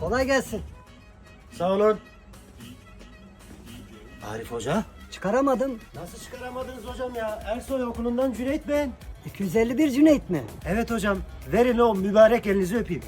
Kolay gelsin. Sağ olun. Arif Hoca. Çıkaramadım. Nasıl çıkaramadınız hocam ya? Ersoy okulundan Cüneyt ben. 251 Cüneyt mi? Evet hocam. Verin o mübarek elinizi öpeyim.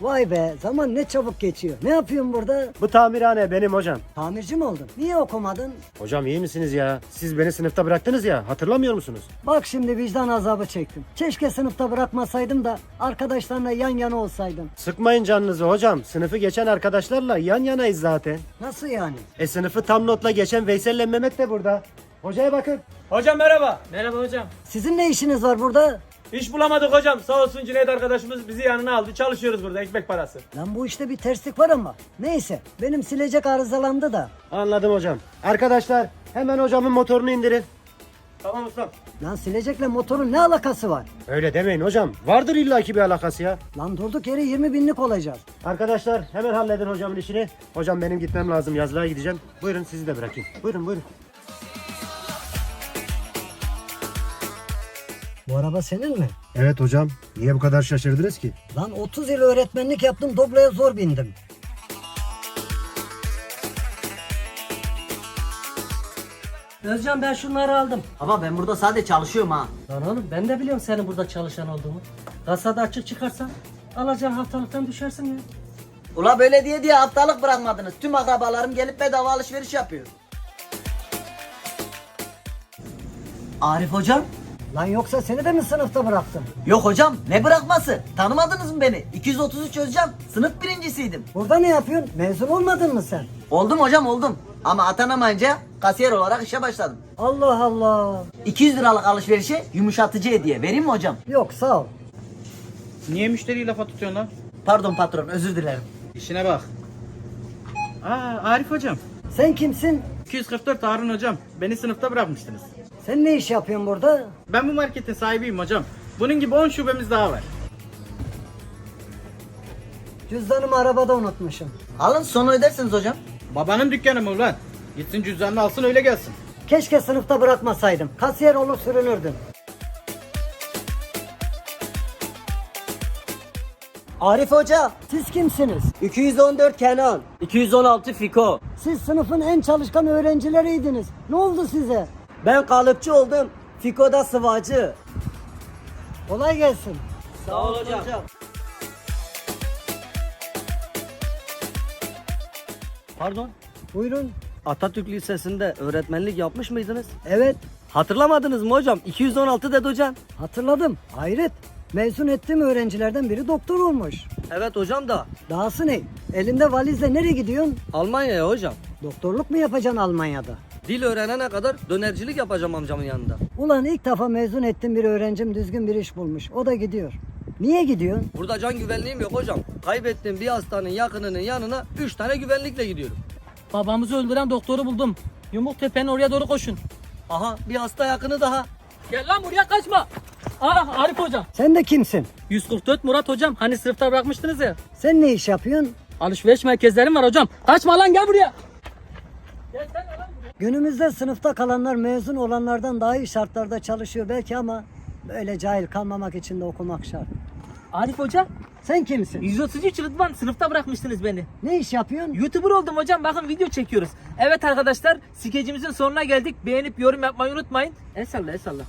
Vay be zaman ne çabuk geçiyor. Ne yapıyorsun burada? Bu tamirhane benim hocam. Tamirci mi oldun? Niye okumadın? Hocam iyi misiniz ya? Siz beni sınıfta bıraktınız ya. Hatırlamıyor musunuz? Bak şimdi vicdan azabı çektim. Keşke sınıfta bırakmasaydım da arkadaşlarla yan yana olsaydım. Sıkmayın canınızı hocam. Sınıfı geçen arkadaşlarla yan yanayız zaten. Nasıl yani? E sınıfı tam notla geçen Veysel'le Mehmet de burada. Hocaya bakın. Hocam merhaba. Merhaba hocam. Sizin ne işiniz var burada? İş bulamadık hocam. Sağ olsun Cüneyt arkadaşımız bizi yanına aldı. Çalışıyoruz burada ekmek parası. Lan bu işte bir terslik var ama. Neyse benim silecek arızalandı da. Anladım hocam. Arkadaşlar hemen hocamın motorunu indirin. Tamam ustam. Lan silecekle motorun ne alakası var? Öyle demeyin hocam. Vardır illaki bir alakası ya. Lan durduk yere 20 binlik olacağız. Arkadaşlar hemen halledin hocamın işini. Hocam benim gitmem lazım. Yazlığa gideceğim. Buyurun sizi de bırakayım. Buyurun buyurun. Bu araba senin mi? Evet hocam. Niye bu kadar şaşırdınız ki? Lan 30 yıl öğretmenlik yaptım Doblo'ya zor bindim. Özcan ben şunları aldım. Ama ben burada sadece çalışıyorum ha. Lan oğlum ben de biliyorum senin burada çalışan olduğunu. Kasada açık çıkarsan alacağın haftalıktan düşersin ya. Ula böyle diye diye haftalık bırakmadınız. Tüm akrabalarım gelip bedava alışveriş yapıyor. Arif hocam? Lan yoksa seni de mi sınıfta bıraktım? Yok hocam ne bırakması? Tanımadınız mı beni? 233 Özcan. Sınıf birincisiydim. Burada ne yapıyorsun? Mezun olmadın mı sen? Oldum hocam oldum. Ama atanamayınca kasiyer olarak işe başladım. Allah Allah. 200 liralık alışverişe yumuşatıcı hediye. Vereyim mi hocam? Yok sağ ol. Niye müşteriyi lafa tutuyorsun lan? Pardon patron özür dilerim. İşine bak. Aa Arif hocam. Sen kimsin? 244 Harun hocam. Beni sınıfta bırakmıştınız. Sen ne iş yapıyorsun burada? Ben bu marketin sahibiyim hocam. Bunun gibi 10 şubemiz daha var. Cüzdanımı arabada unutmuşum. Alın sonra ödersiniz hocam. Babanın dükkanı mı ulan? Gitsin cüzdanını alsın öyle gelsin. Keşke sınıfta bırakmasaydım. Kasiyer olur sürünürdüm. Arif hoca. Siz kimsiniz? 214 Kenan. 216 Fiko. Siz sınıfın en çalışkan öğrencileriydiniz. Ne oldu size? Ben kalıpçı oldum. Fiko'da sıvacı. Kolay gelsin. Sağ ol hocam. Pardon, Buyurun. Atatürk Lisesi'nde öğretmenlik yapmış mıydınız? Evet. Hatırlamadınız mı hocam? 216 dedi hocam. Hatırladım. Hayret. Mezun ettiğim öğrencilerden biri doktor olmuş. Evet hocam da Dahası ne? Elinde valizle nereye gidiyorsun? Almanya'ya hocam. Doktorluk mu yapacaksın Almanya'da? Dil öğrenene kadar dönercilik yapacağım amcamın yanında. Ulan ilk defa mezun ettiğim bir öğrencim düzgün bir iş bulmuş. O da gidiyor. Niye gidiyorsun? Burada can güvenliğim yok hocam. Kaybettiğim bir hastanın yakınının yanına 3 tane güvenlikle gidiyorum. Babamızı öldüren doktoru buldum. Yumuk tepenin oraya doğru koşun. Aha bir hasta yakını daha. Gel lan buraya kaçma. Aa Arif hocam. Sen de kimsin? 144 Murat hocam. Hani sınıfta bırakmıştınız ya. Sen ne iş yapıyorsun? Alışveriş merkezlerim var hocam. Kaçma lan gel buraya. Gel sen lan buraya. Günümüzde sınıfta kalanlar mezun olanlardan daha iyi şartlarda çalışıyor belki ama böyle cahil kalmamak için de okumak şart. Arif hocam. Sen kimsin? 133 Rıdvan sınıfta bırakmıştınız beni. Ne iş yapıyorsun? YouTuber oldum hocam. Bakın video çekiyoruz. Evet arkadaşlar skecimizin sonuna geldik. Beğenip yorum yapmayı unutmayın. El salla el salla.